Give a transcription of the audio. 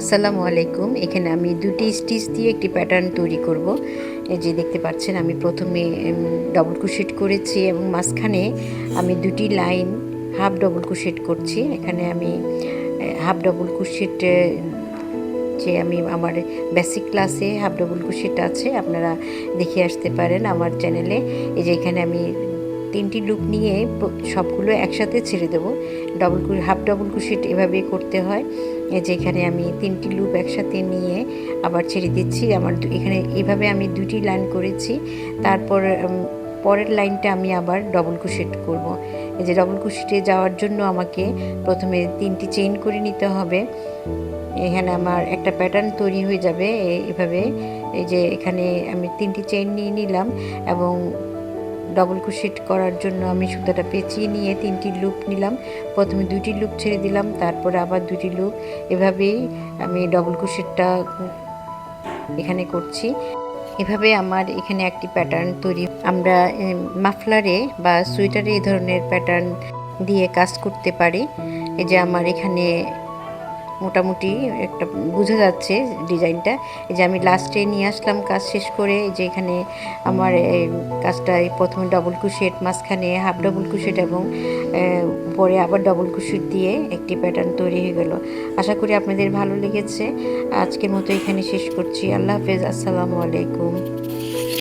আসসালামু আলাইকুম। এখানে আমি দুটি স্টিচ দিয়ে একটি প্যাটার্ন তৈরি করব। যে দেখতে পাচ্ছেন, আমি প্রথমে ডবল কুশিট করেছি এবং মাঝখানে আমি দুটি লাইন হাফ ডবল কুশিট করছি। এখানে আমি হাফ ডবল কুশিট যে আমি আমার বেসিক ক্লাসে হাফ ডবল কুশিট আছে। আপনারা দেখে আসতে পারেন আমার চ্যানেলে এই যে এখানে আমি তিনটি লুপ নিয়ে সবগুলো একসাথে ছেড়ে দেবো। ডবল হাফ ডবল কুশিট এভাবে করতে হয়। এই যে এখানে আমি তিনটি লুপ একসাথে নিয়ে আবার ছেড়ে দিচ্ছি। আমার এখানে এভাবে আমি দুটি লাইন করেছি। তারপর পরের লাইনটা আমি আবার ডবল কুশিট করব। এই যে ডবল কুশিটে যাওয়ার জন্য আমাকে প্রথমে তিনটি চেইন করে নিতে হবে। এখানে আমার একটা প্যাটার্ন তৈরি হয়ে যাবে। এভাবে এই যে এখানে আমি তিনটি চেইন নিয়ে নিলাম এবং ডবল কুশিট করার জন্য আমি সুতাটা পেঁচিয়ে নিয়ে তিনটি লুপ নিলাম। প্রথমে দুটি লুপ ছেড়ে দিলাম, তারপরে আবার দুটি লুপ এভাবেই আমি ডবল কুশিটটা এখানে করছি। এভাবে আমার এখানে একটি প্যাটার্ন তৈরি। আমরা মাফলারে বা সোয়েটারে এই ধরনের প্যাটার্ন দিয়ে কাজ করতে পারি। এই যে আমার এখানে মোটামুটি একটা বোঝা যাচ্ছে ডিজাইনটা। এই যে আমি লাস্টে নিয়ে আসলাম কাজ শেষ করে যে এখানে আমার এই কাজটা প্রথমে ডবল কুশেট মাঝখানে হাফ ডবল কুশেট এবং পরে আবার ডবল কুশেট দিয়ে একটি প্যাটার্ন তৈরি হয়ে গেল। আশা করি আপনাদের ভালো লেগেছে। আজকের মতো এখানে শেষ করছি। আল্লাহ হাফেজ। আসসালামু আলাইকুম।